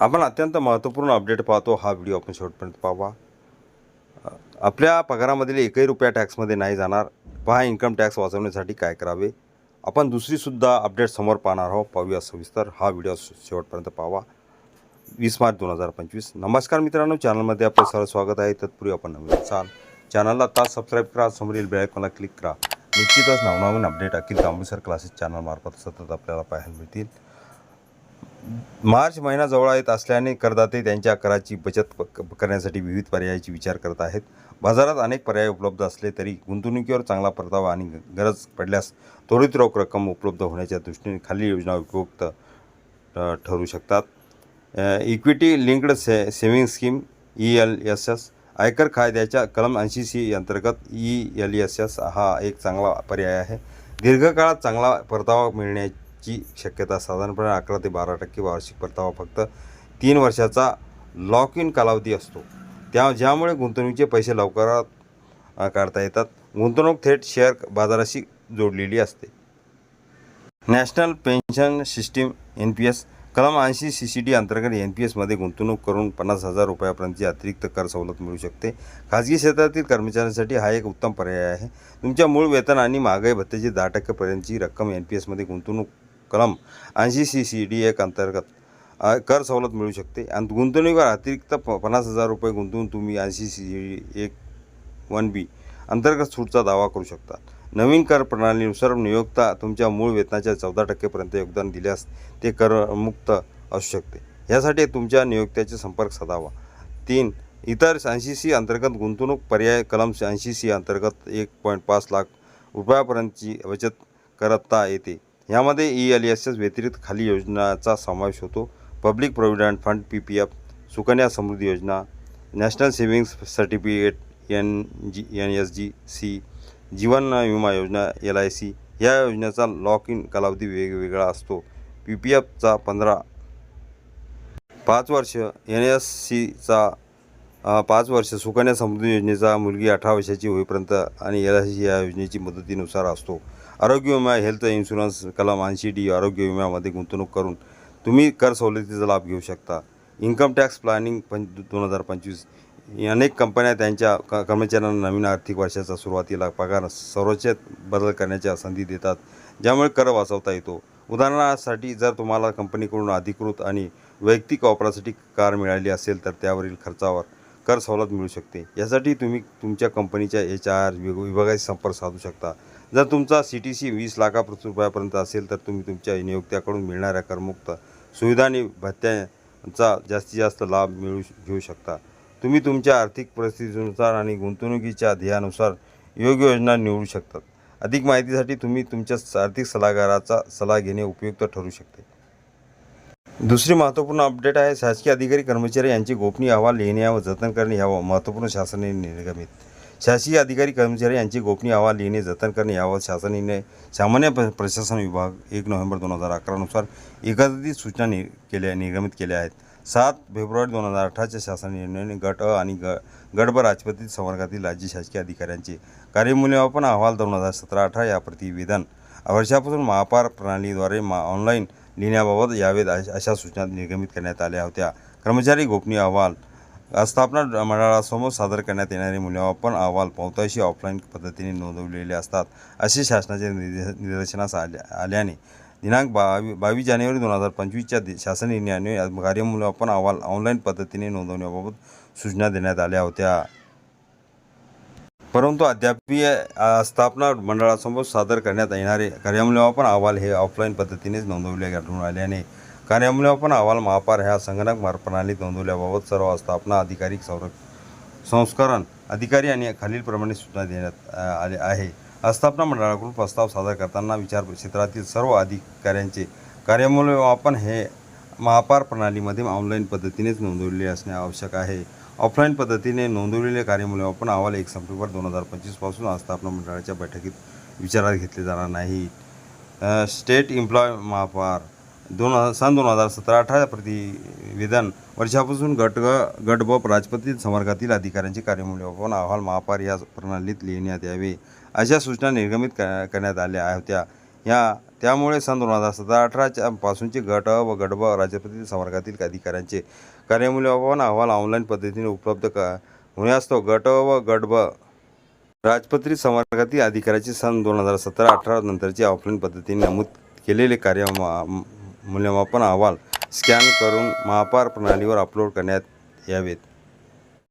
आपण अत्यंत महत्त्वपूर्ण अपडेट पाहतो. हा व्हिडिओ आपण शेवटपर्यंत पाहावा. आपल्या पगारामधील एकही रुपया टॅक्समध्ये नाही जाणार. पहा इन्कम टॅक्स वाचवण्यासाठी काय करावे. आपण दुसरीसुद्धा अपडेट समोर पाहणार आहोत. पाहूया सविस्तर. हा व्हिडिओ शेवटपर्यंत पाहावा. वीस मार्च दोन हजार पंचवीस. नमस्कार मित्रांनो. चॅनलमध्ये आपलं सर्व स्वागत आहे. तत्पूर्वी आपण नवीन असाल चॅनलला तास सबस्क्राईब करा. समोरील बेलायकॉनला क्लिक करा. निश्चितच नवनवीन अपडेट अखिल तांबुसर क्लासेस चॅनलमार्फत सतत आपल्याला पाहायला मिळतील. मार्च महिना जवळ येत असल्याने करदाते त्यांच्या कराची बचत करण्यासाठी विविध पर्यायाची विचार करत आहेत. बाजारात अनेक पर्याय उपलब्ध असले तरी गुंतवणुकीवर चांगला परतावा आणि गरज पडल्यास त्वरित रोख रक्कम उपलब्ध होण्याच्या दृष्टीने खालील योजना उपयुक्त ठरू शकतात. इक्विटी लिंक्ड से saving scheme E L S S आयकर कायद्याच्या कलम ऐंशी सी अंतर्गत ई एल एस एस हा एक चांगला पर्याय आहे. दीर्घकाळात चांगला परतावा ची शक्यता साधारणपणे अकरा ते बारा टक्के वार्षिक परतावा फक्त तीन वर्षाचा लॉक इन कालावधी असतो. त्या ज्यामुळे गुंतवणुकीचे पैसे लवकरात काढता येतात. गुंतवणूक थेट शेअर बाजाराशी जोडलेली असते. National pension system N P S कलम ऐंशी सी सी डी अंतर्गत एन पी एसमध्ये गुंतवणूक करून पन्नास हजार रुपयापर्यंतची अतिरिक्त कर सवलत मिळू शकते. खाजगी क्षेत्रातील कर्मचाऱ्यांसाठी हा एक उत्तम पर्याय आहे. तुमच्या मूळ वेतन आणि महागाई भत्त्याची दहा टक्केपर्यंतची रक्कम एन पी एसमध्ये गुंतवणूक कलम ऐंशी सी सी डी एक अंतर्गत कर सवलत मिळू शकते. आणि गुंतवणुकीवर अतिरिक्त प पन्नास हजार रुपये गुंतवून तुम्ही ऐंशी सी डी एक वन बी अंतर्गत सूटचा दावा करू शकता. नवीन कर प्रणालीनुसार नियोक्ता तुमच्या मूळ वेतनाच्या चौदा टक्केपर्यंत योगदान दिल्यास ते करमुक्त असू शकते. यासाठी तुमच्या नियोक्त्याचे संपर्क साधावा. तीन इतर ऐंशी सी अंतर्गत गुंतवणूक पर्याय कलम ऐंशी सी अंतर्गत एक पॉईंट पाच लाख रुपयापर्यंतची बचत करता येते. यामध्ये ई एल एस एस व्यतिरिक्त खाली योजनाचा समावेश होतो. Public provident fund P P F Sukanya Samriddhi Yojana national savings certificate N G N S G C जीवन विमा योजना एल आय सी या योजनेचा लॉक इन कालावधी वेगवेगळा असतो. पी पी एफचा पंधरा पाच वर्ष एन एस सीचा पाच वर्ष सुकन्या समृद्धी योजनेचा मुलगी अठरा वर्षाची होईपर्यंत आणि एल आय सी या योजनेची मदतीनुसार असतो. आरोग्य विमा हेल्थ इन्शुरन्स कलम ऐंशी डी आरोग्य विम्यामध्ये गुंतवणूक करून तुम्ही कर सवलतीचा लाभ घेऊ शकता. इन्कम टॅक्स प्लॅनिंग पंच दोन हजार पंचवीस. अनेक कंपन्या त्यांच्या क कर्मचाऱ्यांना नवीन आर्थिक वर्षाचा सुरुवातीला पगार सर्वोच्च बदल करण्याच्या संधी देतात ज्यामुळे कर वाचवता येतो. उदाहरणासाठी जर तुम्हाला कंपनीकडून अधिकृत आणि वैयक्तिक वापरासाठी कार मिळाली असेल तर त्यावरील खर्चावर कर सवलत मिळू शकते. यासाठी तुम्ही तुमच्या कंपनीच्या एच आर विभागाशी संपर्क साधू शकता. जर तुमचा सी टी सी वीस लाखापर्यंत रुपयापर्यंत असेल तर तुम्ही तुमच्या नियोक्त्याकडून मिळणाऱ्या करमुक्त सुविधा आणि भत्त्यांचा जास्तीत जास्त लाभ मिळू घेऊ शकता. तुम्ही तुमच्या आर्थिक परिस्थितीनुसार आणि गुंतवणुकीच्या ध्येयानुसार योग्य योजना निवडू शकतात. अधिक माहितीसाठी तुम्ही तुमच्या आर्थिक सल्लागाराचा सल्ला घेणे उपयुक्त ठरू शकते. दुसरी महत्त्वपूर्ण अपडेट आहे शासकीय अधिकारी कर्मचारी यांची गोपनीय अहवाल लिहिणे व जतन करणे यावं महत्त्वपूर्ण शासनाने निर्गमित शासकीय अधिकारी कर्मचारी यांची गोपनीय अहवाल लिहिणे जतन करणे यावर शासनाने सामान्य प्र- प्रशासन विभाग एक नोव्हेंबर दोन हजार अकरानुसार एकत्रित सूचना नि केल्या निर्गमित केल्या आहेत. सात फेब्रुवारी दोन हजार अठराच्या शासन निर्णयाने गट अ आणि ग गट ब राजपती संवर्गातील राज्य शासकीय अधिकाऱ्यांचे कार्यमूल्यमापन अहवाल दोन हजार सतरा अठरा या प्रतिवेदन वर्षापासून महापार प्रणालीद्वारे मा ऑनलाईन लिहिण्याबाबत यावेत अशा सूचना निर्गमित करण्यात आल्या होत्या. कर्मचारी गोपनीय अहवाल स्थापना मंडळासमोर सादर करण्यात येणारे मूल्यमापन अहवाल बहुतांशी ऑफलाईन पद्धतीने नोंदवलेले असतात असे शासनाच्या निर्दे निदर्शनास आल्या आल्याने. दिनांक बावी बावीस जानेवारी दोन हजार पंचवीसच्या शासन निर्णयाने कार्यमूल्यमापन अहवाल ऑनलाईन पद्धतीने नोंदवण्याबाबत सूचना देण्यात आल्या होत्या. परंतु अद्यापही स्थापना मंडळासमोर सादर करण्यात येणारे कार्यामूल्यमापन अहवाल हे ऑफलाईन पद्धतीनेच नोंदवले आढळून आल्याने कार्यामूल्यमापन अहवाल महापार ह्या संगणक मार प्रणालीत नोंदवल्याबाबत सर्व स्थापना अधिकारी संरक्ष संस्करण अधिकारी आणि खालीलप्रमाणे सूचना देण्यात आले आहे. आस्थापना मंडळाकडून प्रस्ताव सादर करताना विचार क्षेत्रातील सर्व अधिकाऱ्यांचे कार्यामूल्यमापन हे महापार प्रणालीमध्ये ऑनलाईन पद्धतीनेच नोंदवले असणे आवश्यक आहे. ऑफलाईन पद्धतीने नोंदवलेले कार्यमूल्यमापन अहवाल एक सप्टेंबर दोन हजार पंचवीसपासून आस्थापना मंडळाच्या बैठकीत विचारात घेतले जाणार नाही. स्टेट एम्प्लॉय महापार दोन हजार सन दोन हजार सतरा अठरा प्रतिवेदन वर्षापासून गट गटबप गट ब राजपत्रित संवर्गातील अधिकाऱ्यांचे कार्यमूल्यमापन अहवाल महापार या प्रणालीत लिहिण्यात यावे. अशा सूचना निर्गमित क करण्यात आल्या होत्या. या त्यामुळे सन दोन हजार सतरा अठराच्या पासूनचे गट व गट ब राज्यपती संवर्गातील अधिकाऱ्यांचे कार्यमूल्यमापन अहवाल ऑनलाईन पद्धतीने उपलब्ध का होण्यास्तव गट व गट ब राजपत्रित संवर्गातील अधिकाऱ्याचे सन दोन हजार सतरा अठरा नंतरचे ऑफलाईन पद्धतीने नमूद केलेले कार्य मूल्यमापन अहवाल स्कॅन करून महापार प्रणालीवर अपलोड करण्यात यावेत.